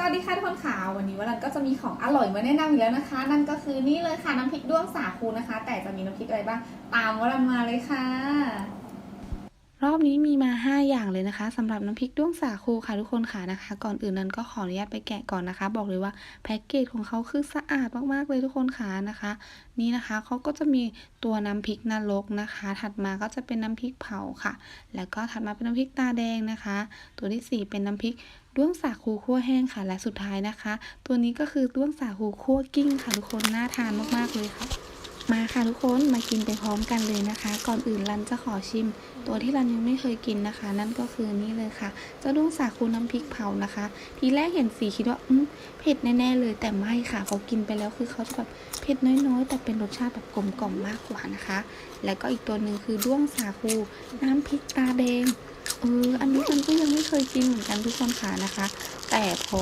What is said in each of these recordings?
สวัสดีค่ะทุกคนค่ะวันนี้วันก็จะมีของอร่อยมาแนะนำอีกแล้วนะคะ นั่นก็คือนี่เลยค่ะน้ำพริกด้วงสาคูนะคะ แต่จะมีน้ำพริกอะไรบ้างตามวันมาเลยค่ะ รอบนี้มีมา 5 อย่างเลยนะคะสำหรับน้ำพริกด้วงสาคูค่ะทุกคนค่ะนะคะ ก่อนอื่นนั้นก็ขออนุญาตไปแกะก่อนนะคะ บอกเลยว่าแพ็กเกจของเขาคือสะอาดมากๆเลยทุกคนค่ะนะคะ นี่นะคะเขาก็จะมีตัวน้ำพริกนรกนะคะ ถัดมาก็จะเป็นน้ำพริกเผาค่ะ แล้วก็ถัดมาเป็นน้ำพริกตาแดงนะคะ ตัวที่ 4 เป็นน้ำพริกด้วงสาคูคั่วแห้งค่ะ และสุดท้ายนะคะ ตัวนี้ก็คือด้วงสาคูคั่วกิ้งค่ะทุกคนน่าทานมากๆเลยค่ะ มาค่ะทุกคนมากินไปพร้อมกันเลยนะคะ ก่อนอื่นรันจะขอชิม ตัวที่รันยังไม่เคยกินนะคะ นั่นก็คือนี่เลยค่ะเจ้าด้วงสาคูน้ำพริกเผานะคะ ทีแรกเห็นสีคิดว่าอืมเผ็ดแน่ๆเลยแต่ไม่ค่ะพอกินไปแล้วคือเขาจะแบบเผ็ดน้อยๆ แต่เป็นรสชาติแบบกลมกล่อมมากกว่านะคะ แล้วก็อีกตัวหนึ่งคือด้วงสาคูน้ำพริกตาแดง กินเหมือนกันทุกคนค่ะนะคะ แต่พอ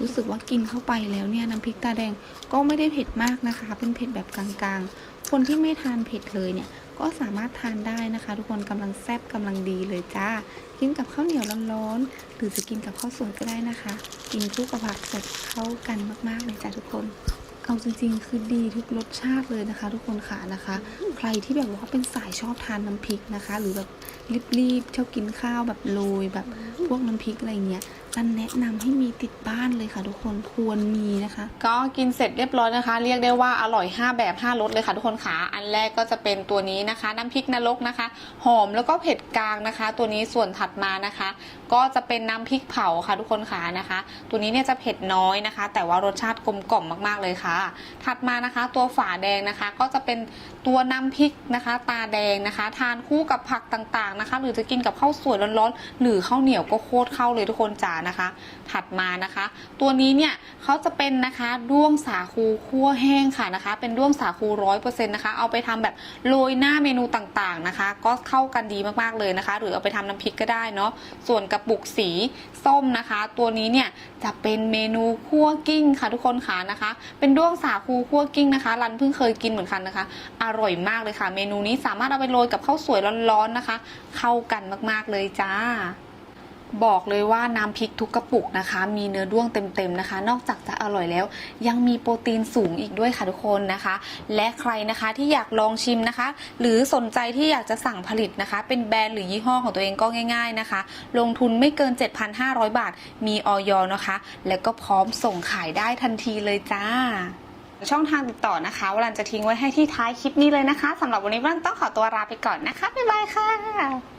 รู้สึกว่ากินเข้าไปแล้วเนี่ยน้ำพริกตาแดงก็ไม่ได้เผ็ดมากนะคะ เป็นเผ็ดแบบกลางๆ คนที่ไม่ทานเผ็ดเลยเนี่ยก็สามารถทานได้นะคะ ทุกคนกำลังแซ่บกำลังดีเลยจ้า กินกับข้าวเหนียวร้อนๆหรือจะกินกับข้าวสวยก็ได้นะคะ กินคู่กับผักสดเข้ากันมากๆเลยจ้าทุกคน เอาจริงๆ คือดีทุกรสชาติเลยนะคะ ทุกคนค่ะนะคะ ใครที่แบบว่าเป็นสายชอบทานน้ำพริกนะคะ หรือแบบรีบๆชอบกินข้าวแบบโรยแบบพวกน้ำพริกอะไรเงี้ย รันแนะนำให้มีติดบ้านเลยค่ะ ทุกคนควรมีนะคะ ก็กินเสร็จเรียบร้อยนะคะ เรียกได้ว่าอร่อย 5 แบบ 5รสเลยค่ะ ทุกคนค่ะอันแรกก็จะเป็นตัวนี้นะคะ น้ำพริกนรกนะคะ หอมแล้วก็เผ็ดกลางนะคะ ตัวนี้ส่วนถัดมานะคะ ก็จะเป็นน้ำพริกเผาค่ะ ทุกคนค่ะนะคะ ตัวนี้เนี่ยจะเผ็ดน้อยนะคะ แต่ว่ารสชาติกลมกล่อมมากๆเลยค่ะ ถัดมานะคะ ตัวฝาแดงนะคะ ก็จะเป็นตัวน้ำพริกนะคะ ตาแดงนะคะ ทานคู่กับผักต่างๆนะคะ หรือจะกินกับข้าวสวยร้อนๆหรือข้าวเหนียวก็โคตรเข้าเลยทุกคนจานะคะ ถัดมานะคะ ตัวนี้เนี่ยเขาจะเป็นนะคะด้วงสาคูคั่วแห้งค่ะนะคะ เป็นด้วงสาคูร้อยเปอร์เซ็นต์นะคะ เอาไปทำแบบโรยหน้าเมนูต่างๆนะคะ ก็เข้ากันดีมากๆเลยนะคะ หรือเอาไปทำน้ำพริกก็ได้เนาะ ส่วนกระปุกสีส้มนะคะ ตัวนี้เนี่ยจะเป็นเมนูคั่วกิ้งค่ะทุกคนค่ะนะคะ เป็นด้วงสาคูคั่วกิ้งนะคะ รันเพิ่งเคยกินเหมือนกันนะคะ อร่อยมากเลยค่ะ เมนูนี้สามารถเอาไปโรยกับข้าวสวยร้อนๆนะคะ เข้ากันมากๆเลยจ้า บอกเลยว่าน้ำพริกทุกกระปุกนะคะ มีเนื้อด้วงเต็มๆนะคะ นอกจากจะอร่อยแล้ว ยังมีโปรตีนสูงอีกด้วยค่ะทุกคนนะคะ และใครนะคะที่อยากลองชิมนะคะ หรือสนใจที่อยากจะสั่งผลิตนะคะ เป็นแบรนด์หรือยี่ห้อของตัวเองก็ง่าย ๆนะคะ ลงทุนไม่เกิน 7,500 บาท มีออยนะคะ แล้วก็พร้อมส่งขายได้ทันทีเลยจ้าช่องทางติดต่อนะคะวันจะทิ้งไว้ให้ที่ท้ายคลิปนี้เลยนะคะสำหรับวันนี้วรันต้องขอตัวลาไปก่อนนะคะบ๊ายบายค่ะ